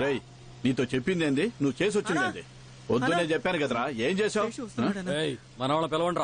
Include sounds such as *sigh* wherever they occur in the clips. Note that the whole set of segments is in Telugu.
రేయ్ నీతో చెప్పింది ఏంది నువ్వు చేసి వచ్చింది ఏంది వద్దునే చెప్పాను కదరా. ఏం చేసావు ఏయ్ మన వాళ్ళ పిలవండి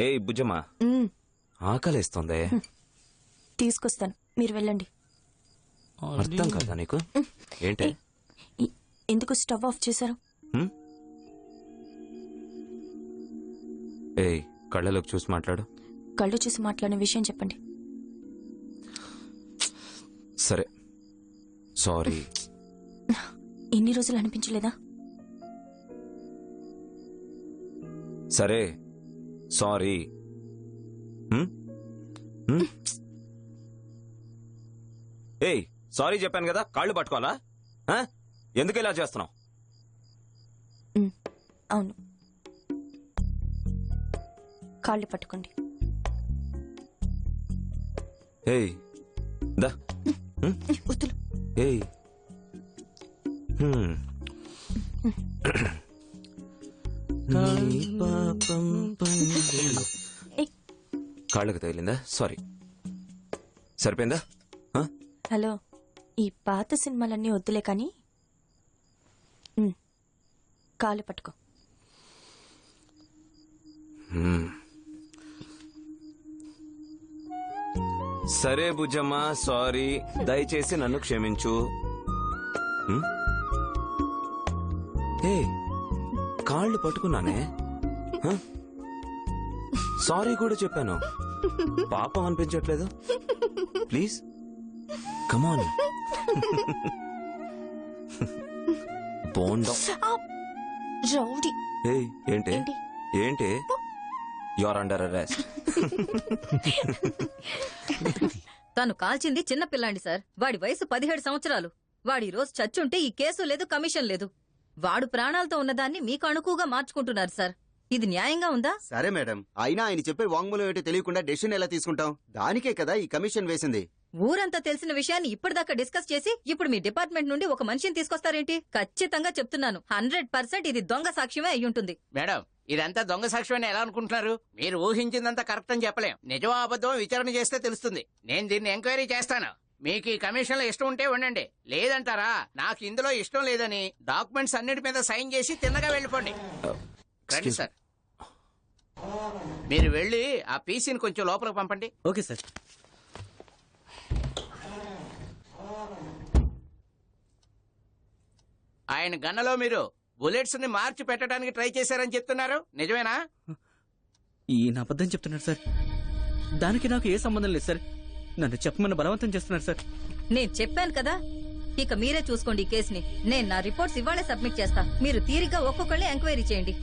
ఏయ్ బుజ్జమ్మా మ్మ్. ఆకలిస్తుంది. తీసుకొస్తాను. మీరు వెళ్ళండి. అర్థం కాదా నీకు? ఏంటి? ఈ- ఎందుకు స్టవ్ ఆఫ్ చేశారు? హ్మ్? ఏయ్ కళ్ళలోకి చూసి మాట్లాడు. కళ్ళు చూసి మాట్లాడిన విషయం చెప్పండి. సరే. సారీ. ఇన్ని రోజులు అనిపించలేదా? సరే. సారీ? ఏయ్ సారీ చెప్పాను కదా కాళ్ళు పట్టుకోవాలా? ఎందుకు ఇలా చేస్తున్నావు. అవును. కాళ్ళు పట్టుకోండి. ఏయ్ దా. ఏయ్. కాళ్ళకు తగిలిందా సారీ సరిపోయిందా హలో ఈ పాత సినిమాలన్నీ వద్దులే కానీ కాలు పట్టుకో సరే భుజమ్మా సారీ దయచేసి నన్ను క్షమించు ఏ కాళ్ళు పట్టుకున్నానే? సారీ కూడా చెప్పాను. పాపం అనిపించట్లేదు. ప్లీజ్ కమాన్ బోండం రౌడీ. ఏంటి? యువర్ అండర్ అరెస్ట్ తను కాల్చింది చిన్న పిల్లాండి సార్. వాడి వయసు పదిహేడు సంవత్సరాలు. వాడి ఈ రోజు చచ్చుంటే ఈ కేసు లేదు కమిషన్ లేదు. వాడు ప్రాణాలతో ఉన్నదాన్ని మీకు అణుకుగా మార్చుకుంటున్నారు సార్. ఇది న్యాయంగా ఉందా? సరే మేడం. అయినా ఆయన చెప్పే వాంగ్మూలం ఏంటో తెలియకుండా డెసిషన్ ఎలా తీసుకుంటాం? దానికే కదా ఈ కమిషన్ వేసింది. ఊరంతా తెలిసిన విషయాన్ని ఇప్పటిదాకా డిస్కస్ చేసి ఇప్పుడు మీ డిపార్ట్మెంట్ నుండి ఒక మనిషిని తీసుకొస్తారేంటి? ఖచ్చితంగా చెప్తున్నాను. హండ్రెడ్ పర్సెంట్ ఇది దొంగ సాక్ష్యమే అయ్యుంటుంది. మేడం ఇదంతా దొంగ సాక్ష్యం అని ఎలా అనుకుంటున్నారు? మీరు ఊహించిందంతా కరెక్ట్ అని చెప్పలేం. నిజం అబద్ధం విచారణ చేస్తే తెలుస్తుంది. నేను దీన్ని ఎంక్వైరీ చేస్తాను. మీకు ఈ కమిషన్లో ఇష్టం ఉంటే ఉండండి. లేదంటారా? నాకు ఇందులో ఇష్టం లేదని డాక్యుమెంట్స్ అన్నిటి మీద సైన్ చేసి తిన్నగా వెళ్ళిపోండి. రండి సార్. మీరు వెళ్ళి ఆ పీసీని కొంచెం లోపలికి పంపండి. ఓకే సార్ ఆయన గన్నలో మీరు బుల్లెట్స్ని మార్చి పెట్టడానికి ట్రై చేశారని చెప్తున్నారు. నిజమేనా? ఈయన అబద్ధం చెప్తున్నారు సార్ దానికి నాకు ఏ సంబంధం లేదు సార్ నన్ను చెప్పమని బలవంతం చేస్తున్నారు సార్. నేను చెప్పాను కదా. ఇక మీరే చూసుకోండి ఈ కేసుని. నేను నా రిపోర్ట్స్ ఇవాళే సబ్మిట్ చేస్తా. మీరు తీరిగా ఒక్కొక్కళ్ళే ఎంక్వైరీ చేయండి.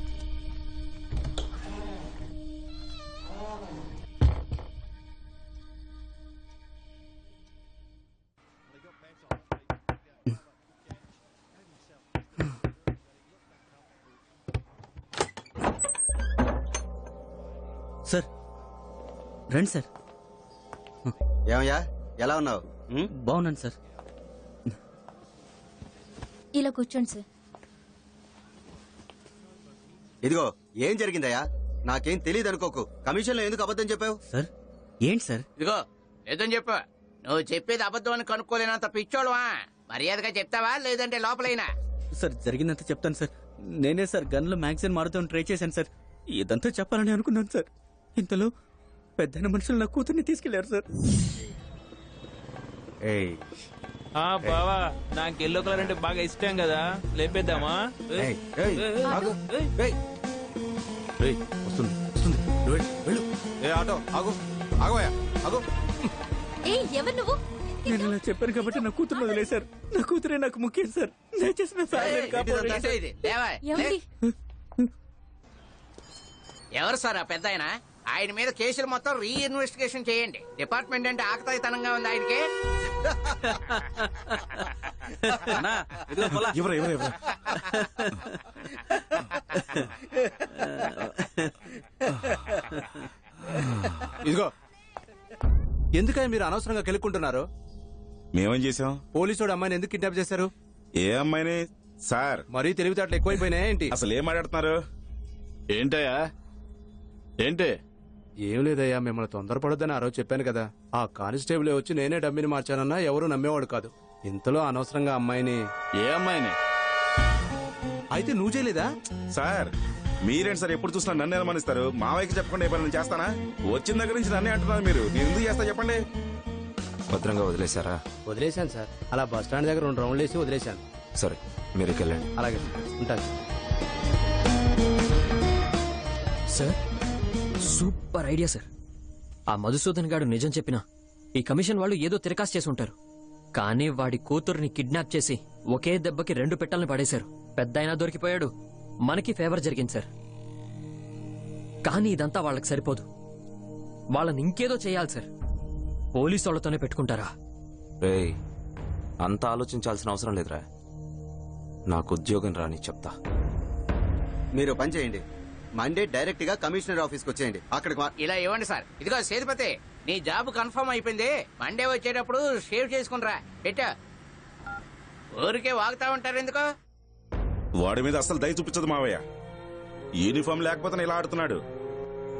సార్ రండి సార్. ఏమయ్యా? ఎలా ఉన్నావు? బాగున్నాను సార్. ఇలా కూర్చోండి సార్. ఇదిగో ఏం జరిగిందయ్యా? నాకేం తెలియదు అనుకోకు. కమిషన్లో ఎందుకు అబద్ధం చెప్పావు? సార్ ఏంటి సార్? ఇదిగో లేదని చెప్పు. నువ్వు చెప్పేది అబద్ధం అని కనుక్కోలేనంత పిచ్చోడువా మర్యాదగా చెప్తావా? లేదంటే లోపలైనా? సార్ జరిగిందంతా చెప్తాను సార్. నేనే సార్ గన్లో మ్యాగజైన్ మారుతాను ట్రై చేశాను సార్. ఇదంతా చెప్పాలని అనుకున్నాను సార్. ఇంతలో పెద్దన మనుషులు నా కూతుర్ని తీసుకెళ్ళారు సార్. ఏయ్. ఆ బావా నాకు ఎల్లో కలర్ అంటే బాగా ఇష్టం కదా. లేపేద్దామా? ఏయ్, ఏయ్, ఆగు. ఏయ్. రేయ్, వస్తుంది వస్తుంది. నువ్వు వెళ్ళు, వెళ్ళు. ఏ ఆటో ఆగు. ఆగోయా ఆగు. ఏ ఎవరు నువ్వు? నేను ఇలా చెప్పాను కాబట్టి నా కూతురు వదిలేశారు. నా కూతురే నాకు ముఖ్యం సార్. దయచేసి నా లేవా ఏమండి? ఎవరు సార్ ఆ పెద్ద ఆయన? ఆయన మీద కేసులు మొత్తం రీఇన్వెస్టిగేషన్ చేయండి. డిపార్ట్మెంట్ అంటే ఆకతాయితనంగా ఉంది ఆయనకి. ఎవరు ఎవరు ఎవరు ఇదిగో. ఎందుకని మీరు అనవసరంగా కెలుక్కుంటున్నారు? మేమేం చేసాం పోలీసుడు అమ్మాయిని ఎందుకు కిడ్నాప్ చేశారు? ఏ అమ్మాయిని? సార్. మరీ తెలివితేటలు ఎక్కువైపోయినాయి ఏంటి? అసలు ఏం మాట్లాడుతున్నారు? ఏంటయ్యా? ఏంటి? ఏం లేదయ్యా మిమ్మల్ని తొందరపడొద్దని ఆ రోజు చెప్పాను కదా. ఆ కానిస్టేబుల్ వచ్చి నేనే డబ్బిని మార్చానన్నా ఎవరు నమ్మేవాడు కాదు. ఇంతలో అనవసరంగా అమ్మాయిని ఏ అమ్మాయిని? అయితే నువ్వు చేయలేదా? సార్ మీరేంటి సార్ ఎప్పుడు చూసినా నన్ను అనుమానిస్తారు మావయ్యకి చెప్పకుండా ఏ పని నేను చేస్తానా? వచ్చిన దగ్గర నుంచి నన్నే అంటున్నారు మీరు. నేను ఎందుకు చేస్తా చెప్పండి. భద్రంగా వదిలేశారా? వదిలేశాను సార్. అలా బస్ స్టాండ్ దగ్గర రెండు రౌండ్లు వేసి వదిలేశాను. సరే మీరు వెళ్ళండి అలాగే ఉంటాను సార్ సూపర్ ఐడియా సార్. ఆ మధుసూదన్ గాడు నిజం చెప్పినా ఈ కమిషన్ వాళ్ళు ఏదో తిరకాసు చేసి ఉంటారు. కానీ వాడి కూతుర్ని కిడ్నాప్ చేసి ఒకే దెబ్బకి రెండు పెట్టాలని పడేశారు. పెద్ద అయినా దొరికిపోయాడు. మనకి ఫేవర్ జరిగింది సార్. కానీ ఇదంతా వాళ్ళకి సరిపోదు. వాళ్ళని ఇంకేదో చేయాలి సార్. పోలీసు వాళ్ళతోనే పెట్టుకుంటారా? రేయ్ అంత ఆలోచించాల్సిన అవసరం లేదురా. నాకు ఉద్యోగం రాని చెప్తా. మీరు పని చేయండి. మండే డైరెక్ట్గా కమిషనర్ ఆఫీస్కి వచ్చేయండి. అక్కడికి మా- ఇలా ఇవ్వండి సార్. ఇదిగో సేతుపతి నీ జాబ్ కన్ఫర్మ్ అయిపోయింది. మండే వచ్చేటప్పుడు షేవ్ చేసుకునిరా పెట్టా. ఊరికే వాగుతా ఉంటారు ఎందుకో? వాడి మీద అసలు దయ చూపించదు మావయ్య. యూనిఫామ్ లేకపోతే ఇలా ఆడుతున్నాడు.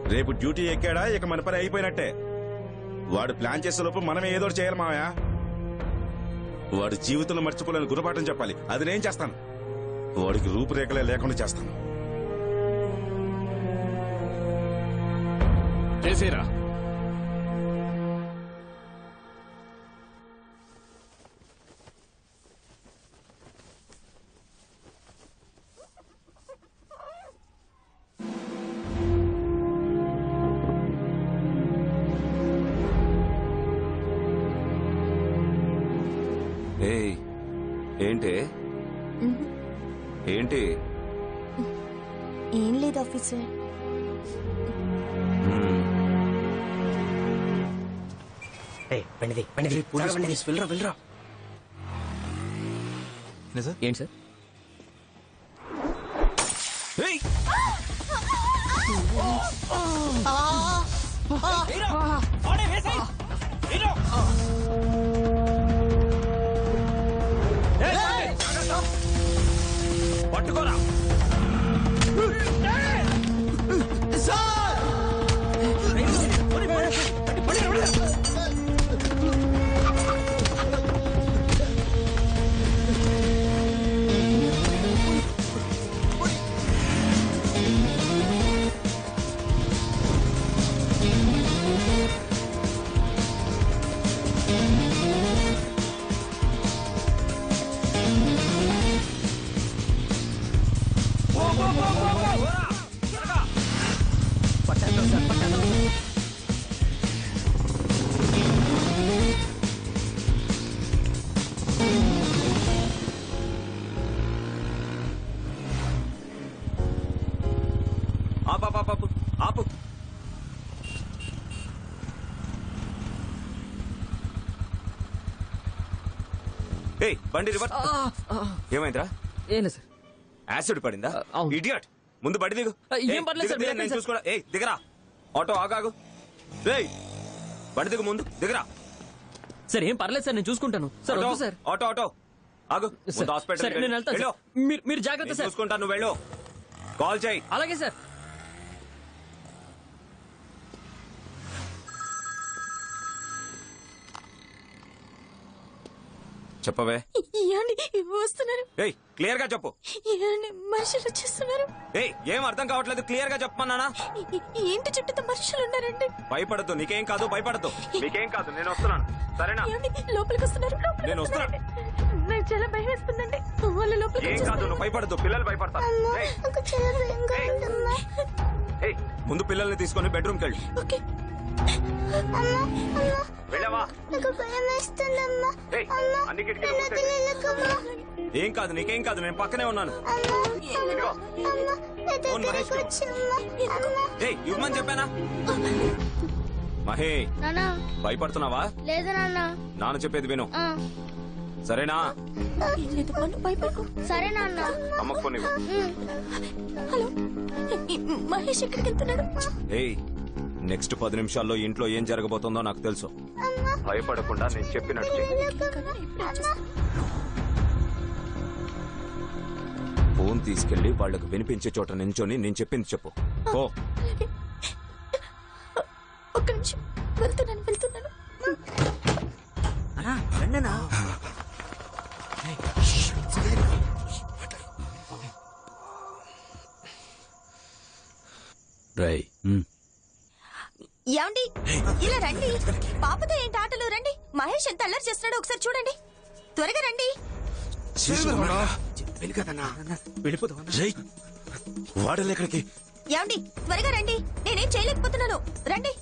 రేపు డ్యూటీ ఎక్కాడా? ఇక మన పని అయిపోయినట్టే. వాడు ప్లాన్ చేసే లోపు మనమే ఏదో ఒకటి చేయాలి మావయ్య. వాడి జీవితంలో మర్చిపోలేని గురపాఠం చెప్పాలి. అది నేను చేస్తాను. వాడికి రూపురేఖలే లేకుండా చేస్తాను. చేసేరా. ఏయ్ ఏంటి? ఏంటి? ఏం లేదు ఆఫీసర్. మ్మ్. ఏంటి సార్ ఏయ్ బండి రివర్ ఏమైందిరా? ఏం సార్? యాసిడ్ పడిందా. ఇడియట్. ముందు బండి దిగు. ఏం ఏయ్, దిగు, సార్, నేను చూసుకోరా ఏయ్ దిగరా. ఆటో ఆగాగు. రేయ్ బండి దిగు ముందు. దిగరా. సార్ ఏం పర్లేదు సార్ నేను చూసుకుంటాను. సార్ వద్దు సార్. Auto auto. ఆగు. ముందు హాస్పిటల్ సార్, నేను వెళ్తాను. మీరు మీరు జాగ్రత్త సార్. చూసుకుంటాను వెళ్ళు. కాల్ చేయి. అలాగే సార్. చెప్పవే. ఏమండి వస్తున్నారు ఏయ్ క్లియర్గా చెప్పు. ఏమండి మనుషులు వచ్చేస్తున్నారు ఏయ్ ఏం అర్థం కావట్లేదు క్లియర్గా చెప్పమన్నానా? ఏంటి చుట్టూతో మనుషులు ఉన్నారండి భయపడద్దు నీకేం కాదు భయపడద్దు. నీకేం కాదు నేను వస్తున్నాను. సరేనా? లోపలికి వస్తున్నారు నేను వస్తున్నాను. నాకు చాలా భయం వేస్తుందండి. వాళ్ళు లోపలికి ఏం కాదు నువ్వు భయపడద్దు. పిల్లలు భయపడతారు. ఏయ్, ఏయ్, ముందు పిల్లల్ని తీసుకొని బెడ్రూమ్కి వెళ్ళు. ఓకే. ఏం కాదు నీకేం కాదు నేను పక్కనే ఉన్నాను. ఇవ్వమని చెప్పానా? మహే నానా భయపడుతున్నావా? లేదు నాన్న. నాన్న చెప్పేది విను. సరేనా? లేదు వాళ్ళు భయపడకు సరే నాన్న అమ్మకు. హలో మహేష్ ఎక్కడికి వెళ్తున్నాడు నెక్స్ట్ పది నిమిషాల్లో ఇంట్లో ఏం జరగబోతుందో నాకు తెలుసు. భయపడకుండా నేను చెప్పినట్టు చెయ్యి. ఫోన్ తీసుకెళ్ళి వాళ్ళకు వినిపించే చోట నించొని నేను చెప్పింది చెప్పు. ఓ ఒక్క నిమిషం. వెళ్తున్నాను వెళ్తున్నాను. అన్నా రండనా రై ఏమండి? ఇలా రండి. పాపతో ఏంటి ఆటలు రండి? మహేష్ ఎంత అల్లరి చేస్తున్నాడో ఒకసారి చూడండి. త్వరగా రండి. వెళ్ళిపోతాం వాడలే ఎక్కడికి ఏమండి? త్వరగా రండి. నేనేం చేయలేకపోతున్నాను. రండి.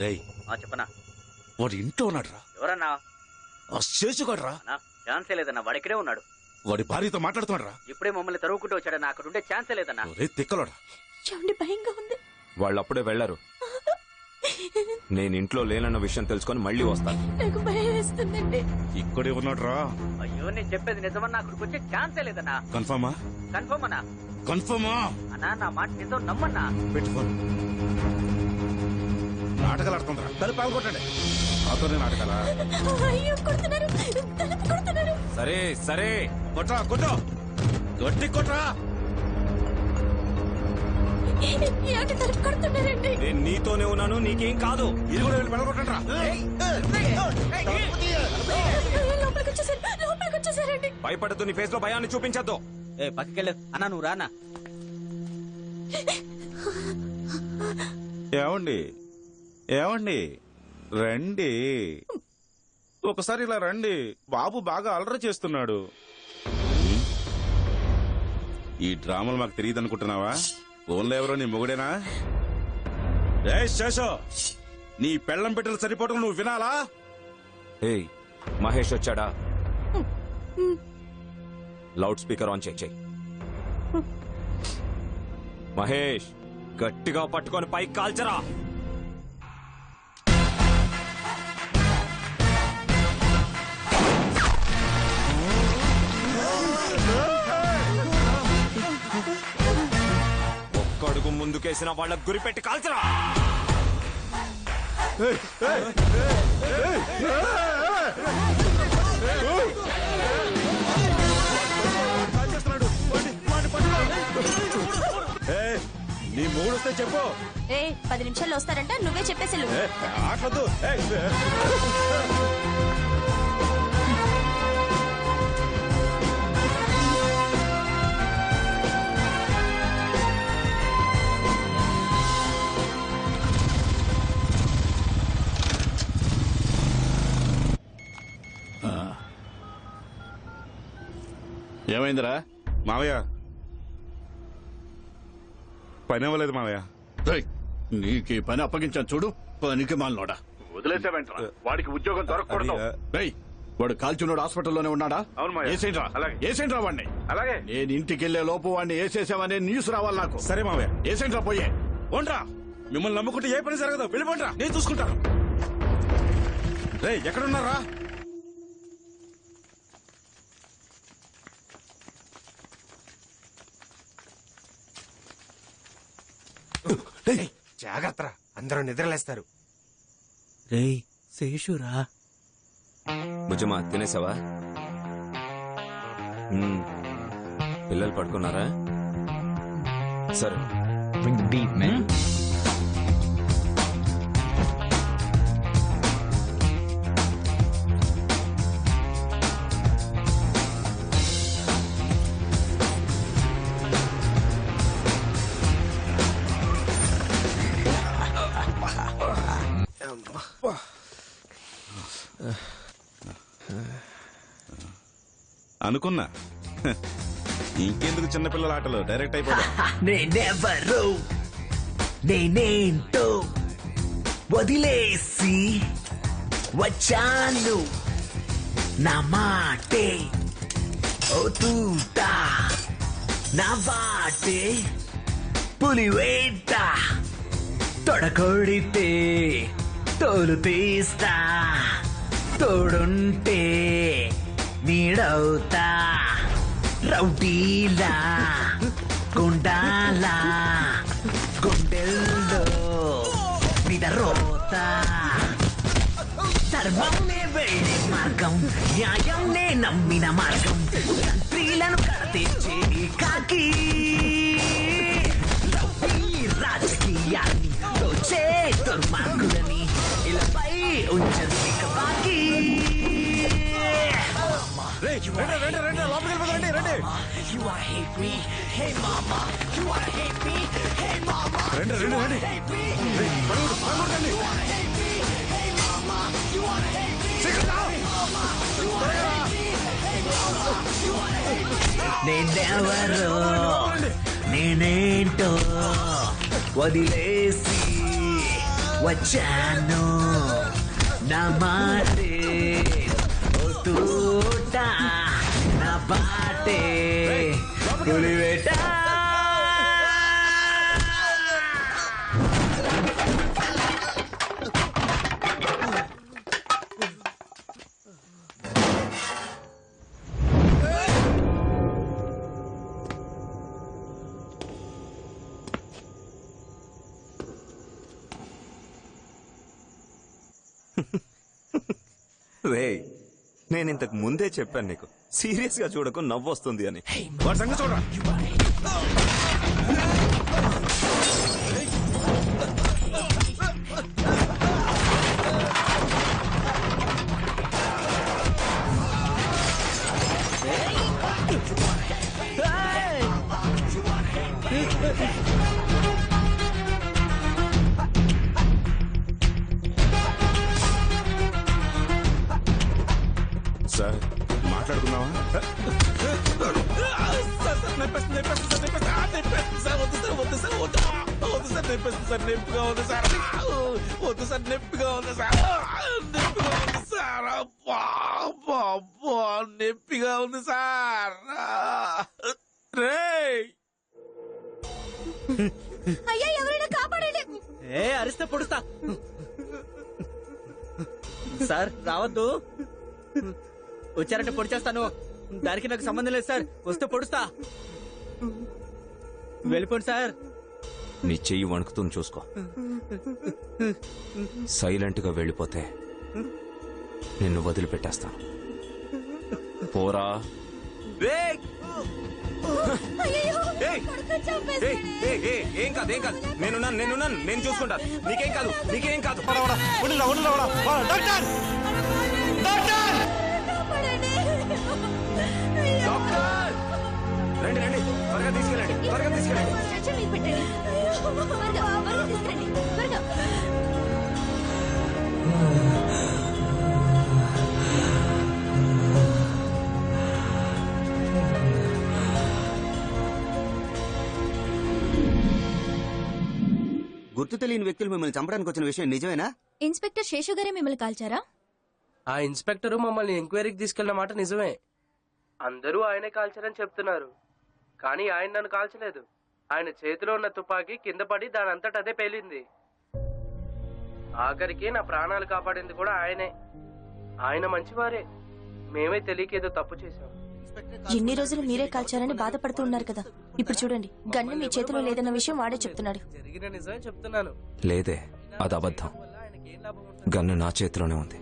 రేయ్ చెప్పనా వాడు ఇంట్లో ఉన్నాడు రా ఎవరన్నా? ఆ శేషుగాడు రా ఛాన్సే లేదన్నా వాడు ఇక్కడే ఉన్నాడు. వాడి భార్యతో మాట్లాడుతున్నాడు రా ఇప్పుడే మమ్మల్ని తరువుకుంటూ వచ్చాడన్నా అక్కడ ఉండే ఛాన్సే లేదన్నా. రే తిక్కలోడా. ఏమండి భయంగా ఉంది. వాళ్ళు అప్పుడే వెళ్ళరు నేను ఇంట్లో లేనన్న విషయం తెలుసుకొని మళ్ళీ వస్తాను. నాకు భయం వేస్తుందండి. ఇక్కడే ఉన్నాడు రా అయ్యో నేను చెప్పేది నిజమన్నా అక్కడికి వచ్చే ఛాన్సే లేదన్నా. కన్ఫర్మా కన్ఫర్మ్ అన్నా కన్ఫర్మా అన్నా నా మాట నిజం నమ్మన్నా. పెట్టుకోను నాటకాలు ఆడుతుందిరా తలుపు పాల్గొట్టండి నాతోనే నాటకాలా? సరే సరే. కొట్రా కొట్టు. గట్టి కొట్రా. నేను నీతోనే ఉన్నాను నీకేం కాదు. ఇది కూడా వెళ్ళి వచ్చేసారండి. భయపడద్దు నీ ఫేస్లో భయాన్ని చూపించద్దు. ఏ పక్కకెళ్ళు. అన్నా నువ్వు రానా? ఏమండి? ఏమండి? రండి. ఒకసారి ఇలా రండి. బాబు బాగా అలర చేస్తున్నాడు. ఈ డ్రామాలు మాకు తెలియదు అనుకుంటున్నావా? ఓన్లో ఎవరో నీ మొగుడేనా? ఏ శేషో! నీ పెళ్ళం పెట్టెలు సరిపోవడం నువ్వు వినాలా? ఏయ్ మహేష్ వచ్చాడా? లౌడ్ స్పీకర్ ఆన్ చెక్ చెయ్యి మహేష్ గట్టిగా పట్టుకొని పైకి కాల్చరా. ముందుకేసిన వాళ్ళకు గురిపెట్టి కాల్చరా. నీ మూడు వస్తే చెప్పు. ఏ పది నిమిషాల్లో వస్తారంట నువ్వే చెప్పేసి ఆటలొద్దు ఏమైందిరా? మావయ్య. పని అవ్వలేదు మావయ్య. రేయ్, నీకు ఈ పని అప్పగించాను చూడు పనికి మాలనోడా. వదిలేసావేంట్రా? వాడికి ఉద్యోగం దొరకకూడదు. అది, రేయ్ వాడు కాల్చున్నాడు హాస్పిటల్లోనే ఉన్నాడా? అవును మావయ్య. ఏసేంట్రా? అలాగే. ఏసేంట్రా వాడిని అలాగే. నేను ఇంటికి వెళ్ళే లోపు వాడిని వేసేసావనే న్యూస్ రావాలి నాకు. సరే మావయ్య. ఏసేంట్రా పోయే? ఓన్రా మిమ్మల్ని నమ్ముకుంటే ఏ పని జరగదు. వెళ్ళిపోండ్రా. నేను చూసుకుంటాను. రే ఎక్కడున్నారా? జాగ్రత్త అందరూ నిద్రలేస్తారు. రేయ్ శేషురా. భుజమా తినేసావా? మ్మ్. పిల్లలు పడుకున్నారా? సరే. అనుకున్నా. *laughs* ఇంకెందుకు చిన్నపిల్లల ఆటలు? డైరెక్ట్ అయిపోదా. *laughs* నేనెవరు నేనేంటో వదిలేసి వచ్చాను. నా మాటే. ఓ తూట నా వాటే. పులివేట తొడకొడితే తోలు తీస్తా. తోడుంటే నీడవుతా. రౌడీలా గుండాలా. గుండెల్లో నిదరోత ధర్మంనే వెళ్ళే మార్గం న్యాయంనే నమ్మిన మార్గం. స్త్రీలను కడతెచ్చేది కాకి. రాజకీయాన్ని దోచే దుర్మార్గులని ఇలాపై ఉంచదు. You wanna hate me? Hey mama. You wanna hate me? Hey mama. రండి రండి రండి Hate me? Me? Hey mama. You wanna hate me? Hey mama. You wanna hate me? Hate me? నేనెవరో నేనేంటో వదిలేసి వచ్చాను నా మాటే ఓ తూట నా బాటే పులివేట రే నేను ఇంతకు ముందే చెప్పాను నీకు. సీరియస్గా చూడకు నవ్వొస్తుంది అని. వాడి సార్ అబ్బా నొప్పిగా ఉంది సార్ రే అయ్యా ఎవరైనా కాపాడండి. ఏ అరిస్తే పొడుస్తా. సార్ రావద్దు. వచ్చారంటే పొడి చేస్తాను దానికి నాకు సంబంధం లేదు సార్. వస్తే పొడుస్తా. వెళ్ళిపోండి సార్. నీ చెయ్యి వణుకుతుంది చూసుకో. సైలెంట్గా వెళ్ళిపోతే నిన్ను వదిలిపెట్టేస్తాను. పోరా. ఏం కాదు ఏం కాదు. నేనున్నాను నేనున్నాను నేను చూసుకుంటాను నీకేం కాదు నీకేం కాదు. కాపాడండి. డాక్టర్ రండి రండి. త్వరగా తీసుకెళ్ళండి. త్వరగా తీసుకెళ్ళండి. స్ట్రెచర్ మీద పెట్టండి త్వరగా, త్వరగా తీసుకురండి త్వరగా గుర్తు తెలియని వ్యక్తులు మిమ్మల్ని చంపడానికి వచ్చిన విషయం నిజమేనా? ఇన్స్పెక్టర్ శేషు గారే మిమ్మల్ని కాల్చారా? ఆ ఇన్స్పెక్టర్ మమ్మల్ని ఎంక్వైరీకి తీసుకెళ్ళిన మాట నిజమే. అందరూ ఆయనే కాల్చారని చెప్తున్నారు. కానీ ఆయన నన్ను కాల్చలేదు. ఆయన చేతిలో ఉన్న తుపాకీ కింద పడి దాని అంతట అదే పేలింది. ఆఖరికి నా ప్రాణాలు కాపాడింది కూడా ఆయనే. ఆయన మంచివారే. మేమే తెలియక ఏదో తప్పు చేశాం. ఇన్ని రోజులు మీరే కాల్చారని బాధపడుతూ ఉన్నారు కదా. ఇప్పుడు చూడండి గన్ను మీ చేతిలో లేదన్న విషయం వాడే చెప్తున్నాడు. జరిగిన నిజమే చెప్తున్నాను. లేదే అది అబద్ధం. గన్ను నా చేతిలోనే ఉంది.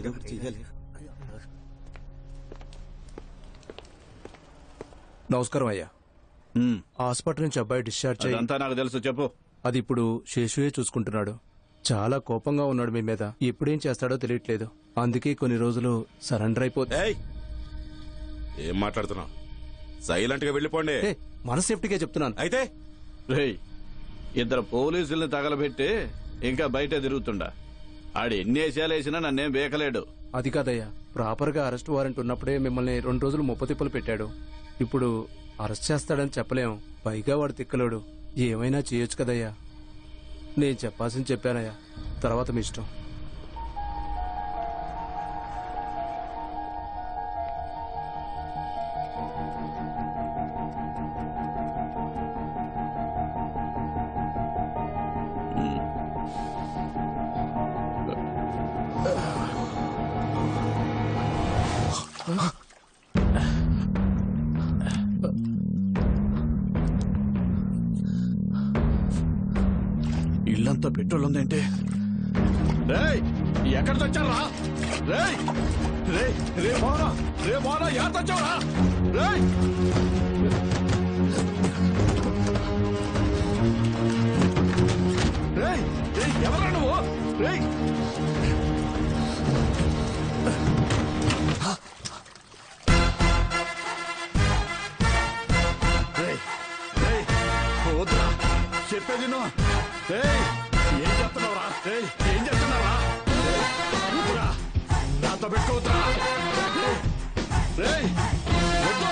ఏదో ఒకటి చెయ్యాలి. నమస్కారం అయ్యా. హాస్పిటల్ నుంచి అబ్బాయి డిశ్చార్జ్ అయ్యి అదంతా నాకు తెలుసు చెప్పు. అది ఇప్పుడు శేషుయే చూసుకుంటున్నాడు. చాలా కోపంగా ఉన్నాడు మీ మీద. ఎప్పుడేం చేస్తాడో తెలియట్లేదు. అందుకే కొన్ని రోజులు సరెండర్ అయిపోతే ఏయ్! ఏం మాట్లాడుతున్నావు? సైలెంట్గా వెళ్ళిపోండి. ఏ, మన సేఫ్టీగా చెప్తున్నాను. అయితే? రేయ్ ఇద్దరు పోలీసుల్ని తగలబెట్టి ఇంకా బయట తిరుగుతుండా? ఆడు ఎన్ని వేసాలు వేసినా నన్నేం బేకలేడు అది కాదయ్యా. ప్రాపర్గా అరెస్ట్ వారెంట్ ఉన్నప్పుడే మిమ్మల్ని రెండు రోజులు ముప్పతిప్పలు పెట్టాడు. ఇప్పుడు అరెస్ట్ చేస్తాడని చెప్పలేం. పైగా వాడు తిక్కలోడు. ఏమైనా చేయొచ్చు కదయ్యా. నేను చెప్పాల్సింది చెప్పానయ్యా. తర్వాత మీ ఇష్టం. ఇల్లంతా పెట్రోల్ ఉందంటే. రేయ్ ఎక్కడ తెచ్చారా రేయ్ రే రే మోనా రే మోనా యాడ తెచ్చావరా రేయ్. రేయ్ రే ఎవరా నువ్వు? రేయ్. రేయ్ రేయ్ వద్దురా చెప్పేది నువ్వు రేయ్. చేస్తున్నావురా రేయ్ ఏం చేస్తున్నావురా రేయ్, వద్దురా నాతో పెట్టుకోవద్దురా రేయ్, వద్దు